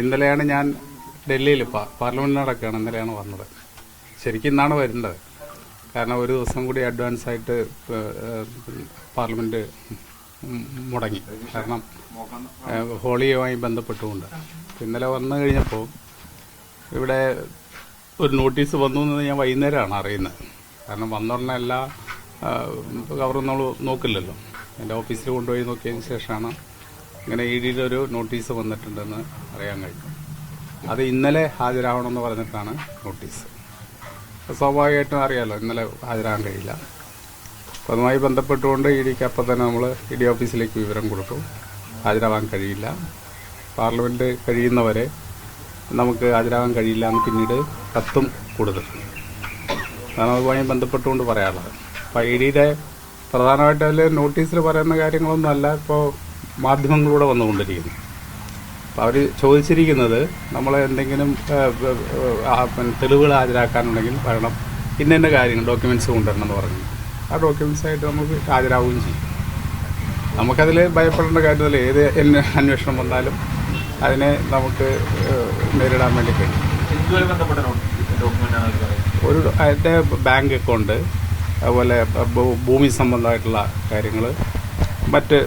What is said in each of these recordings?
ഇന്നലെയാണ് ഞാൻ ഡൽഹിയിൽ പാർലമെന്റ് ഇന്നലെയാണ് വന്നത്. ശരിക്കും ഇന്നാണ് വരേണ്ടത് കാരണം ഒരു ദിവസം കൂടി അഡ്വാൻസ് ആയിട്ട് പാർലമെന്റ് മുടങ്ങി. കാരണം ഹോളിയുമായി ബന്ധപ്പെട്ടുകൊണ്ട്. ഇന്നലെ വന്നു കഴിഞ്ഞപ്പോൾ ഇവിടെ ഒരു നോട്ടീസ് വന്നു എന്ന് ഞാൻ വൈകുന്നേരമാണ് അറിയുന്നത്. കാരണം വന്നുടനെ എല്ലാ കവറും നമ്മൾ നോക്കില്ലല്ലോ. എന്റെ ഓഫീസിൽ കൊണ്ടുപോയി നോക്കിയതിന് ശേഷമാണ് ഇങ്ങനെ ഇ ഡിയിലൊരു ഒരു നോട്ടീസ് വന്നിട്ടുണ്ടെന്ന് അറിയാൻ കഴിഞ്ഞു അത് ഇന്നലെ ഹാജരാവണമെന്ന് പറഞ്ഞിട്ടാണ് നോട്ടീസ്. സ്വാഭാവികമായിട്ടും അറിയാലോ ഇന്നലെ ഹാജരാകാൻ കഴിയില്ല. അപ്പോൾ അതുമായി ബന്ധപ്പെട്ടുകൊണ്ട് ഇ ഡിക്ക് അപ്പം തന്നെ നമ്മൾ ഇ ഡി ഓഫീസിലേക്ക് വിവരം കൊടുക്കും. ഹാജരാവാൻ കഴിയില്ല. പാർലമെന്റ് കഴിയുന്നവരെ നമുക്ക് ഹാജരാകാൻ കഴിയില്ല എന്ന് പിന്നീട് കത്തും കൊടുത്തിട്ടുണ്ട് കാരണം അതുമായി ബന്ധപ്പെട്ടുകൊണ്ട് പറയാനുള്ളത് അപ്പോൾ ഇ ഡിയുടെ പ്രധാനമായിട്ട് അതിൽ നോട്ടീസിൽ പറയുന്ന കാര്യങ്ങളൊന്നുമല്ല ഇപ്പോൾ മാധ്യമങ്ങളിലൂടെ വന്നുകൊണ്ടിരിക്കുന്നു. അപ്പോൾ അവർ ചോദിച്ചിരിക്കുന്നത് നമ്മൾ എന്തെങ്കിലും തെളിവുകൾ ഹാജരാക്കാനുണ്ടെങ്കിൽ വരണം. ഇന്ന ഇന്ന കാര്യങ്ങൾ ഡോക്യുമെന്റ്സ് കൊണ്ടുവരണം എന്ന് പറഞ്ഞു. ആ ഡോക്യുമെന്റ്സ് ആയിട്ട് നമുക്ക് ഹാജരാവുകയും ചെയ്യും. നമുക്കതിൽ ഭയപ്പെടേണ്ട കാര്യത്തിൽ ഏത് അന്വേഷണം വന്നാലും അതിനെ നമുക്ക് നേരിടാൻ വേണ്ടി കഴിയും. ഒരു അതിന്റെ ബാങ്ക് അക്കൗണ്ട് അതുപോലെ ഭൂമി സംബന്ധമായിട്ടുള്ള കാര്യങ്ങൾ മറ്റ്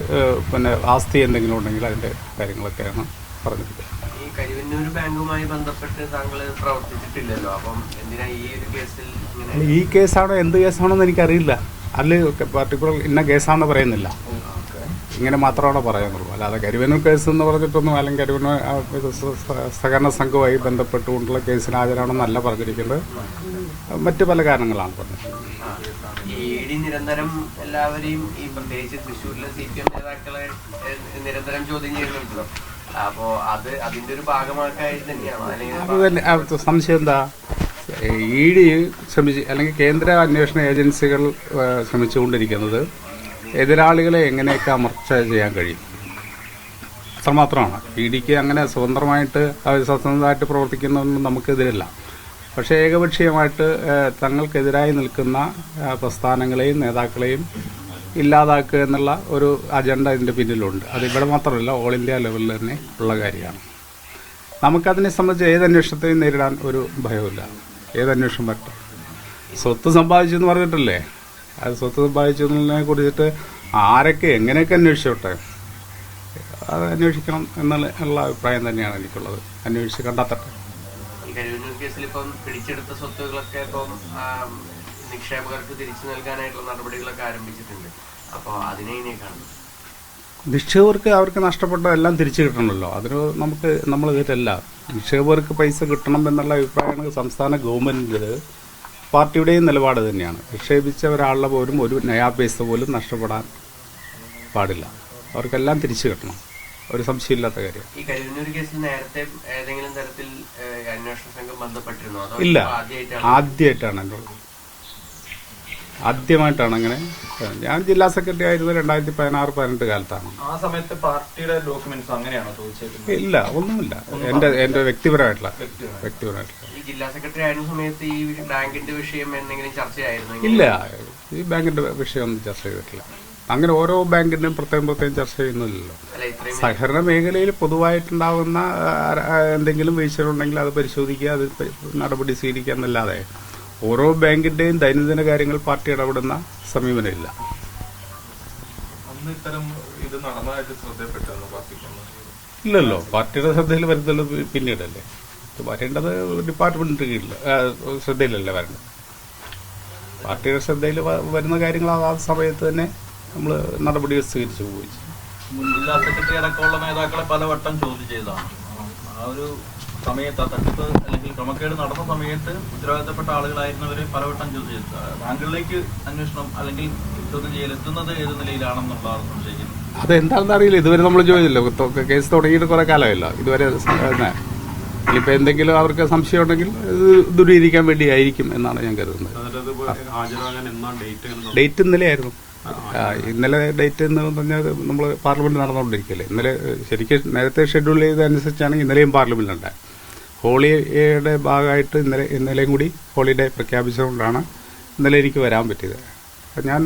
പിന്നെ ആസ്തി എന്തെങ്കിലും ഉണ്ടെങ്കിൽ അതിന്റെ കാര്യങ്ങളൊക്കെയാണ് പറഞ്ഞത്. ഈ കരിവന്നൂർ ബാങ്കുമായി ബന്ധപ്പെട്ട് താങ്കൾ പ്രവർത്തിച്ചിട്ടില്ലല്ലോ. അപ്പം എന്തിനാ ഈ ഒരു കേസിൽ ഈ കേസാണോ എന്ത് കേസാണോ എന്ന് എനിക്കറിയില്ല അതിൽ പർട്ടിക്കുലർ ഇന്ന കേസാണെന്ന് പറയുന്നില്ല. ഇങ്ങനെ മാത്രമാണ് പറയാനുള്ളൂ? അല്ലാതെ കരുവനൂർ കേസ് എന്ന് പറഞ്ഞിട്ടൊന്നും അല്ലെങ്കിൽ കരുവനൂർ സഹകരണ സംഘവുമായി ബന്ധപ്പെട്ടുകൊണ്ടുള്ള കേസിന് ഹാജരാണെന്നല്ല പറഞ്ഞിരിക്കുന്നത്. മറ്റ് പല കാരണങ്ങളാണ് പറഞ്ഞത് നിരന്തരം എല്ലാവരെയും ഈ പ്രത്യേകിച്ച് തൃശ്ശൂരിലെ സി പി എം നേതാക്കളെ നിരന്തരം ചോദ്യം ചെയ്യുന്നുണ്ടല്ലോ അപ്പോ അത് അതിന്റെ ഒരു ഭാഗമാക്കായി തന്നെയാണോ? സംശയം എന്താ? ഇ ഡി ശ്രമിച്ച് അല്ലെങ്കിൽ കേന്ദ്ര അന്വേഷണ ഏജൻസികൾ ശ്രമിച്ചുകൊണ്ടിരിക്കുന്നത് എതിരാളികളെ എങ്ങനെയൊക്കെ അമർച്ച ചെയ്യാൻ കഴിയും? അത്രമാത്രമാണ്. ഇ ഡിക്ക് അങ്ങനെ സ്വതന്ത്രമായിട്ട് സ്വതന്ത്രമായിട്ട് പ്രവർത്തിക്കുന്നതൊന്നും നമുക്കെതിരല്ല. പക്ഷേ ഏകപക്ഷീയമായിട്ട് തങ്ങൾക്കെതിരായി നിൽക്കുന്ന പ്രസ്ഥാനങ്ങളെയും നേതാക്കളെയും ഇല്ലാതാക്കുക എന്നുള്ള ഒരു അജണ്ട ഇതിന്റെ പിന്നിലുണ്ട്. അത് ഇവിടെ മാത്രമല്ല ഓൾ ഇന്ത്യ ലെവലിൽ തന്നെ ഉള്ള കാര്യമാണ്. നമുക്കതിനെ സംബന്ധിച്ച് ഏത് അന്വേഷണത്തെയും നേരിടാൻ ഒരു ഭയമില്ല ഏത് അന്വേഷണം വരട്ടെ? സ്വത്ത് സമ്പാദിച്ചു എന്ന് പറഞ്ഞിട്ടല്ലേ? അത് സ്വത്ത് ബാധിച്ചതിനെ കുറിച്ചിട്ട് ആരൊക്കെ എങ്ങനെയൊക്കെ അന്വേഷിച്ചോട്ടെ അത് അന്വേഷിക്കണം എന്നുള്ള ഉള്ള അഭിപ്രായം തന്നെയാണ് എനിക്കുള്ളത്. അന്വേഷിച്ച് കണ്ടെത്തട്ടെ. കേസിൽ ഇപ്പം പിടിച്ചെടുത്ത സ്വത്തുകളൊക്കെ ഇപ്പം നിക്ഷേപകർക്ക് തിരിച്ചു നൽകാനായിട്ടുള്ള നടപടികളൊക്കെ ആരംഭിച്ചിട്ടുണ്ട്. അപ്പോൾ അതിനെ ഇനി കാണുന്നു നിക്ഷേപകർക്ക് അവർക്ക് നഷ്ടപ്പെട്ട എല്ലാം തിരിച്ചു കിട്ടണമല്ലോ. അതിന് നമുക്ക് നമ്മൾ ഇതിലല്ല നിക്ഷേപകർക്ക് പൈസ കിട്ടണം എന്നുള്ള അഭിപ്രായമാണ് സംസ്ഥാന ഗവൺമെന്റ് പാർട്ടിയുടെയും നിലപാട് തന്നെയാണ്. നിക്ഷേപിച്ച ഒരാളുടെ പോലും ഒരു നയാ പൈസ പോലും നഷ്ടപ്പെടാൻ പാടില്ല. അവർക്കെല്ലാം തിരിച്ചു കിട്ടണം. ഒരു സംശയമില്ലാത്ത കാര്യം. ഈ കരിവന്നൂർ കേസിൽ നേരത്തെ ഏതെങ്കിലും തരത്തിൽ ഏഹ്, അന്വേഷണ സംഘം ബന്ധപ്പെട്ടിരുന്നോ? അതോ ഇല്ല. ആദ്യമായിട്ടാണ്? ആദ്യമായിട്ടാണ് എന്റെ ആദ്യമായിട്ടാണ് അങ്ങനെ. ഞാൻ ജില്ലാ സെക്രട്ടറി ആയിരുന്നത് രണ്ടായിരത്തി പതിനാറ് പതിനെട്ട് കാലത്താണ്. ആ സമയത്ത് പാർട്ടിയുടെ ഡോക്യുമെന്റ്സ് അങ്ങനെയാണോ ഇല്ല ഒന്നുമില്ല. എന്റെ എന്റെ വ്യക്തിപരമായിട്ടുള്ള. വ്യക്തിപരമായിട്ടുള്ള. ജില്ലാ സെക്രട്ടറി ആയിരുന്ന സമയത്ത് ഈ ബാങ്കിന്റെ വിഷയം എന്തെങ്കിലും ചർച്ചയായിരുന്നു? ഇല്ല. ഈ ബാങ്കിന്റെ വിഷയം ഒന്നും ചർച്ച ചെയ്തിട്ടില്ല. അങ്ങനെ ഓരോ ബാങ്കിന്റെയും പ്രത്യേകം പ്രത്യേകം ചർച്ച ചെയ്യുന്നില്ലല്ലോ. സഹകരണ മേഖലയിൽ പൊതുവായിട്ടുണ്ടാകുന്ന എന്തെങ്കിലും വീഴ്ചകളുണ്ടെങ്കിൽ അത് പരിശോധിക്കുക അത് നടപടി സ്വീകരിക്കുക എന്നല്ലാതെ ഓരോ ബാങ്കിന്റെയും ദൈനംദിന കാര്യങ്ങൾ പാർട്ടി ഇടപെടുന്ന സമീപനമില്ല. അന്ന് ഇത്തരം ഇത് നടന്നതായിട്ട് ശ്രദ്ധയപ്പെട്ടു പാർട്ടിക്ക്? ഇല്ലല്ലോ. പാർട്ടിയുടെ ശ്രദ്ധയിൽ വരുന്നുള്ളൂ പിന്നീടല്ലേ. ഇത് വരേണ്ടത് ഡിപ്പാർട്ട്മെന്റിന്റെ കീഴിൽ ശ്രദ്ധയിലല്ലേ വരേണ്ടത്? പാർട്ടിയുടെ ശ്രദ്ധയിൽ വരുന്ന കാര്യങ്ങൾ ആ സമയത്ത് തന്നെ നമ്മൾ നടപടികൾ സ്വീകരിച്ചു പോയി മുൻ ജില്ലാ സെക്രട്ടറി അടക്കമുള്ള നേതാക്കളെ പലവട്ടം ചോദ്യം ചെയ്തതാണ്. ആ ഒരു സമയത്ത് ആ തട്ടിപ്പ് അല്ലെങ്കിൽ ക്രമക്കേട് നടന്ന സമയത്ത് ഉത്തരവാദിത്തപ്പെട്ട ആളുകളായിരുന്നവരെ പലവട്ടം ചോദ്യം ചെയ്തു. താങ്കളിലേക്ക് അന്വേഷണം അല്ലെങ്കിൽ ചോദ്യം ചെയ്യൽ എത്തുന്നത് ഏത് നിലയിലാണെന്നുള്ളതാണ് സംശയിക്കുന്നത്. അതെന്താണെന്ന് അറിയില്ല. ഇതുവരെ നമ്മൾ ചോദിച്ചില്ല. കേസ് തുടങ്ങിയിട്ട് കുറെ കാലമല്ല ഇതുവരെ ഇനിയിപ്പോൾ എന്തെങ്കിലും അവർക്ക് സംശയം ഉണ്ടെങ്കിൽ ഇത് ദൂരീകരിക്കാൻ വേണ്ടിയായിരിക്കും എന്നാണ് ഞാൻ കരുതുന്നത്. ഡേറ്റ് ഇന്നലെയായിരുന്നു. ഇന്നലെ ഡേറ്റ് എന്ന് പറഞ്ഞാൽ നമ്മൾ പാർലമെന്റ് നടന്നുകൊണ്ടിരിക്കുകയല്ലേ. ഇന്നലെ ശരിക്കും നേരത്തെ ഷെഡ്യൂൾ ചെയ്തതനുസരിച്ചാണ് ഇന്നലെയും പാർലമെന്റിലുണ്ട് ഹോളിയുടെ ഭാഗമായിട്ട് ഇന്നലെ ഇന്നലെയും കൂടി ഹോളിഡേ പ്രഖ്യാപിച്ചതുകൊണ്ടാണ് ഇന്നലെ എനിക്ക് വരാൻ പറ്റിയത്. ഞാൻ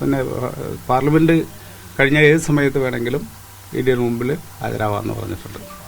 പിന്നെ പാർലമെന്റ് കഴിഞ്ഞ ഏത് സമയത്ത് വേണമെങ്കിലും ഇന്ത്യൻ മുമ്പിൽ ഹാജരാവാമെന്ന് പറഞ്ഞിട്ടുണ്ട്.